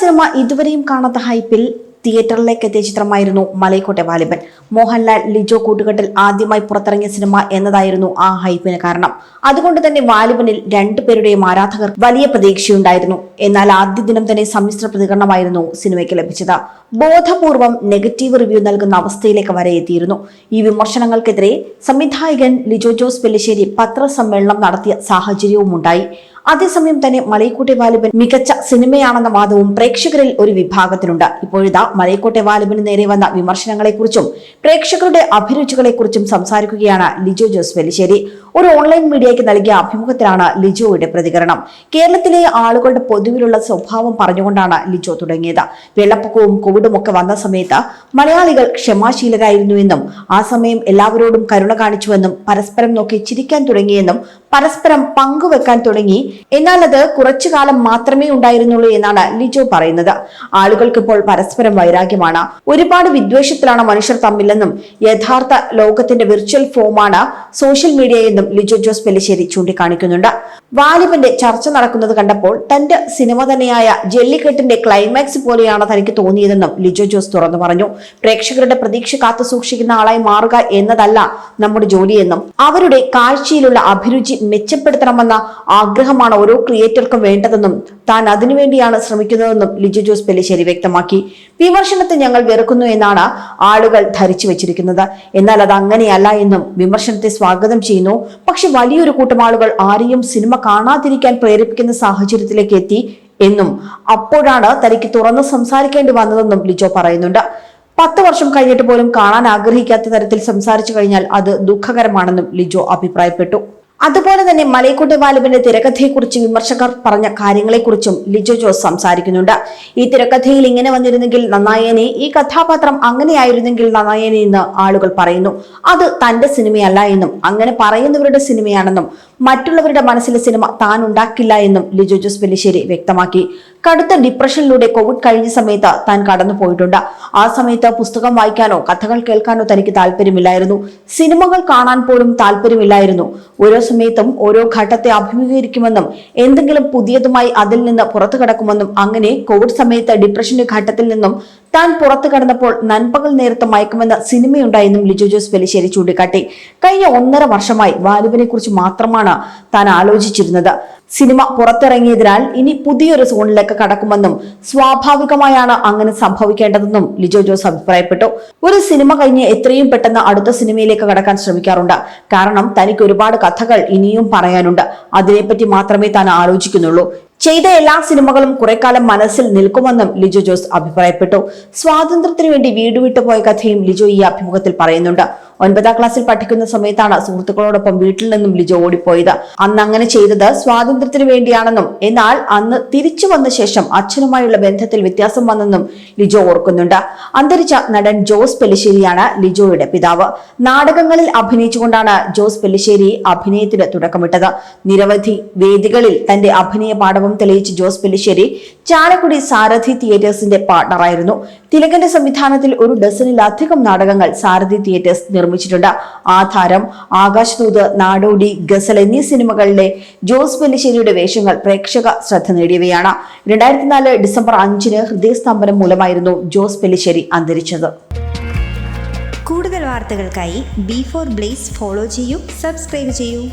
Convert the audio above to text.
Cinema ഇതുവരെയും കാണാത്ത ഹൈപ്പിൽ തിയേറ്ററിലേക്ക് എത്തിയ ചിത്രമായിരുന്നു മലൈക്കോട്ടെ വാലിബൻ. മോഹൻലാൽ ലിജോ കൂട്ടുകെട്ടിൽ ആദ്യമായി പുറത്തിറങ്ങിയ സിനിമ എന്നതായിരുന്നു ആ ഹൈപ്പിന് കാരണം. അതുകൊണ്ട് തന്നെ വാലിബനിൽ രണ്ടുപേരുടെയും ആരാധകർ വലിയ പ്രതീക്ഷയുണ്ടായിരുന്നു. എന്നാൽ ആദ്യ ദിനം തന്നെ സമ്മിശ്ര പ്രതികരണമായിരുന്നു സിനിമയ്ക്ക് ലഭിച്ചത്. ബോധപൂർവം നെഗറ്റീവ് റിവ്യൂ നൽകുന്ന അവസ്ഥയിലേക്ക് വരെ എത്തിയിരുന്നു. ഈ വിമർശനങ്ങൾക്കെതിരെ സംവിധായകൻ ലിജോ ജോസ് പെല്ലിശ്ശേരി പത്രസമ്മേളനം നടത്തിയ സാഹചര്യവും ഉണ്ടായി അതേസമയം തന്നെ മലയക്കോട്ടെ വാലിബൻ മികച്ച സിനിമയാണെന്ന വാദവും പ്രേക്ഷകരിൽ ഒരു വിഭാഗത്തിനുണ്ട്. ഇപ്പോഴിതാ മലയക്കോട്ടെ വാലിബന് നേരെ വന്ന വിമർശനങ്ങളെക്കുറിച്ചും പ്രേക്ഷകരുടെ അഭിരുചികളെക്കുറിച്ചും സംസാരിക്കുകയാണ് ലിജോ ജോസ് വെല്ലിശ്ശേരി. ഒരു ഓൺലൈൻ മീഡിയയ്ക്ക് നൽകിയ അഭിമുഖത്തിലാണ് ലിജോയുടെ പ്രതികരണം. കേരളത്തിലെ ആളുകളുടെ പൊതുവിലുള്ള സ്വഭാവം പറഞ്ഞുകൊണ്ടാണ് ലിജോ തുടങ്ങിയത്. വെള്ളപ്പൊക്കവും കോവിഡും ഒക്കെ വന്ന സമയത്ത് മലയാളികൾ ക്ഷമാശീലരായിരുന്നുവെന്നും ആ സമയം എല്ലാവരോടും കരുണ കാണിച്ചുവെന്നും പരസ്പരം നോക്കി ചിരിക്കാൻ തുടങ്ങിയെന്നും പരസ്പരം പങ്കുവെക്കാൻ തുടങ്ങി. എന്നാൽ അത് കുറച്ചു കാലം മാത്രമേ ഉണ്ടായിരുന്നുള്ളൂ എന്നാണ് ലിജോ പറയുന്നത്. ആളുകൾക്കിപ്പോൾ പരസ്പരം വൈരാഗ്യമാണ്. ഒരുപാട് വിദ്വേഷത്തിലാണ് മനുഷ്യർ തമ്മിലെന്നും യഥാർത്ഥ ലോകത്തിന്റെ വിർച്വൽ ഫോമാണ് സോഷ്യൽ മീഡിയ എന്നും ലിജു ജോസ് പെല്ലിശ്ശേരി ചൂണ്ടിക്കാണിക്കുന്നുണ്ട്. വാലിബന്റെ ചർച്ച നടക്കുന്നത് കണ്ടപ്പോൾ തന്റെ സിനിമ തന്നെയായ ജെല്ലിക്കെട്ടിന്റെ ക്ലൈമാക്സ് പോലെയാണ് തനിക്ക് തോന്നിയതെന്നും ലിജു ജോസ് തുറന്നു പറഞ്ഞു. പ്രേക്ഷകരുടെ പ്രതീക്ഷ കാത്തു സൂക്ഷിക്കുന്ന ആളായി മാറുക എന്നതല്ല നമ്മുടെ ജോലിയെന്നും അവരുടെ കാഴ്ചയിലുള്ള അഭിരുചി മെച്ചപ്പെടുത്തണമെന്ന ആഗ്രഹമാണ് ഓരോ ക്രിയേറ്റർക്കും വേണ്ടതെന്നും താൻ അതിനുവേണ്ടിയാണ് ശ്രമിക്കുന്നതെന്നും ലിജു ജോസ് പെല്ലിശ്ശേരി വ്യക്തമാക്കി. വിമർശനത്തെ ഞങ്ങൾ വെറുക്കുന്നു എന്നാണ് ആളുകൾ ധരിച്ചു വെച്ചിരിക്കുന്നത്. എന്നാൽ അത് അങ്ങനെയല്ല എന്നും വിമർശനത്തെ സ്വാഗതം ചെയ്യുന്നു. പക്ഷെ വലിയൊരു കൂട്ടം ആളുകൾ ആരെയും സിനിമ കാണാതിരിക്കാൻ പ്രേരിപ്പിക്കുന്ന സാഹചര്യത്തിലേക്ക് എത്തി എന്നും അപ്പോഴാണ് തനിക്ക് തുറന്ന് സംസാരിക്കേണ്ടി വന്നതെന്നും ലിജോ പറയുന്നുണ്ട്. പത്ത് വർഷം കഴിഞ്ഞിട്ട് പോലും കാണാൻ ആഗ്രഹിക്കാത്ത തരത്തിൽ സംസാരിച്ചു കഴിഞ്ഞാൽ അത് ദുഃഖകരമാണെന്നും ലിജോ അഭിപ്രായപ്പെട്ടു. അതുപോലെ തന്നെ മലയക്കോട്ടെ വാലുവിന്റെ തിരക്കഥയെക്കുറിച്ച് വിമർശകർ പറഞ്ഞ കാര്യങ്ങളെക്കുറിച്ചും ലിജോ ജോസ് സംസാരിക്കുന്നുണ്ട്. ഈ തിരക്കഥയിൽ ഇങ്ങനെ വന്നിരുന്നെങ്കിൽ നന്നായേനെ ഈ കഥാപാത്രം അങ്ങനെയായിരുന്നെങ്കിൽ നന്നായേനെ എന്ന് ആളുകൾ പറയുന്നു. അത് തന്റെ സിനിമയല്ല എന്നും അങ്ങനെ പറയുന്നവരുടെ സിനിമയാണെന്നും മറ്റുള്ളവരുടെ മനസ്സിലെ സിനിമ താൻ ഉണ്ടാക്കില്ല എന്നും ലിജോ ജോസ് പെല്ലിശ്ശേരി വ്യക്തമാക്കി. കടുത്ത ഡിപ്രഷനിലൂടെ കോവിഡ് കഴിഞ്ഞ സമയത്ത് താൻ കടന്നു പോയിട്ടുണ്ട്. ആ സമയത്ത് പുസ്തകം വായിക്കാനോ കഥകൾ കേൾക്കാനോ തനിക്ക് താല്പര്യമില്ലായിരുന്നു. സിനിമകൾ കാണാൻ പോലും താല്പര്യമില്ലായിരുന്നു. ഓരോ സമയത്തും ഓരോ ഘട്ടത്തെ അഭിമുഖീകരിക്കുമെന്നും എന്തെങ്കിലും പുതിയതുമായി അതിൽ നിന്ന് പുറത്തു കടക്കുമെന്നും അങ്ങനെ കോവിഡ് സമയത്ത് ഡിപ്രഷന്റെ ഘട്ടത്തിൽ നിന്നും താൻ പുറത്തു കടന്നപ്പോൾ നൻപകൽ നേരത്തെ മയക്കുമെന്ന സിനിമയുണ്ടായെന്നും ലിജോ ജോസ് പെലിശ്ശേരി ചൂണ്ടിക്കാട്ടി. കഴിഞ്ഞ ഒന്നര വർഷമായി വാലുവിനെ കുറിച്ച് മാത്രമാണ് താൻ ആലോചിച്ചിരുന്നത്. സിനിമ പുറത്തിറങ്ങിയതിനാൽ ഇനി പുതിയൊരു സോണിലേക്ക് കടക്കുമെന്നും സ്വാഭാവികമായാണ് അങ്ങനെ സംഭവിക്കേണ്ടതെന്നും ലിജോ ജോസ് അഭിപ്രായപ്പെട്ടു. ഒരു സിനിമ കഴിഞ്ഞ് എത്രയും പെട്ടെന്ന് അടുത്ത സിനിമയിലേക്ക് കടക്കാൻ ശ്രമിക്കാറുണ്ട്. കാരണം തനിക്ക് ഒരുപാട് കഥകൾ ഇനിയും പറയാനുണ്ട്. അതിനെപ്പറ്റി മാത്രമേ താൻ ആലോചിക്കുന്നുള്ളൂ. ചെയ്ത എല്ലാ സിനിമകളും കുറെ കാലം മനസ്സിൽ നിൽക്കുമെന്നും ലിജോ ജോസ് അഭിപ്രായപ്പെട്ടു. സ്വാതന്ത്ര്യത്തിനു വേണ്ടി വീട് വിട്ടുപോയ കഥയും ലിജോ ഈ അഭിമുഖത്തിൽ പറയുന്നുണ്ട്. ഒൻപതാം ക്ലാസ്സിൽ പഠിക്കുന്ന സമയത്താണ് സുഹൃത്തുക്കളോടൊപ്പം വീട്ടിൽ നിന്നും ലിജോ ഓടിപ്പോയത്. അന്ന് അങ്ങനെ ചെയ്തത് സ്വാതന്ത്ര്യത്തിന് വേണ്ടിയാണെന്നും എന്നാൽ അന്ന് തിരിച്ചു വന്ന ശേഷം അച്ഛനുമായുള്ള ബന്ധത്തിൽ വ്യത്യാസം വന്നെന്നും ലിജോ ഓർക്കുന്നുണ്ട്. അന്തരിച്ച നടൻ ജോസ് പെല്ലിശ്ശേരിയാണ് ലിജോയുടെ പിതാവ്. നാടകങ്ങളിൽ അഭിനയിച്ചുകൊണ്ടാണ് ജോസ് പെല്ലിശ്ശേരി അഭിനയത്തിന് തുടക്കമിട്ടത്. നിരവധി വേദികളിൽ തന്റെ അഭിനയ പാഠവും തെളിയിച്ച ജോസ് പെല്ലിശ്ശേരി ചാലക്കുടി സാരഥി തിയേറ്റേഴ്സിന്റെ പാർട്ണറായിരുന്നു. തിലകന്റെ സംവിധാനത്തിൽ ഒരു ഡസനിലധികം നാടകങ്ങൾ സാരഥി തിയേറ്റേഴ്സ് നിർമ്മിച്ചിട്ടുണ്ട്. ആധാരം ആകാശദൂത് നാടോടി ഗസൽ എന്നീ സിനിമകളിലെ ജോസ് പെല്ലിശ്ശേരിയുടെ വേഷങ്ങൾ പ്രേക്ഷക ശ്രദ്ധ നേടിയവയാണ്. രണ്ടായിരത്തി നാല് ഡിസംബർ അഞ്ചിന് ഹൃദയസ്തംഭനം മൂലമായിരുന്നു ജോസ് പെല്ലിശ്ശേരി അന്തരിച്ചത്. കൂടുതൽ വാർത്തകൾക്കായി ബി ഫോർ ബ്ലേസ് ഫോളോ ചെയ്യൂ സബ്സ്ക്രൈബ് ചെയ്യൂ.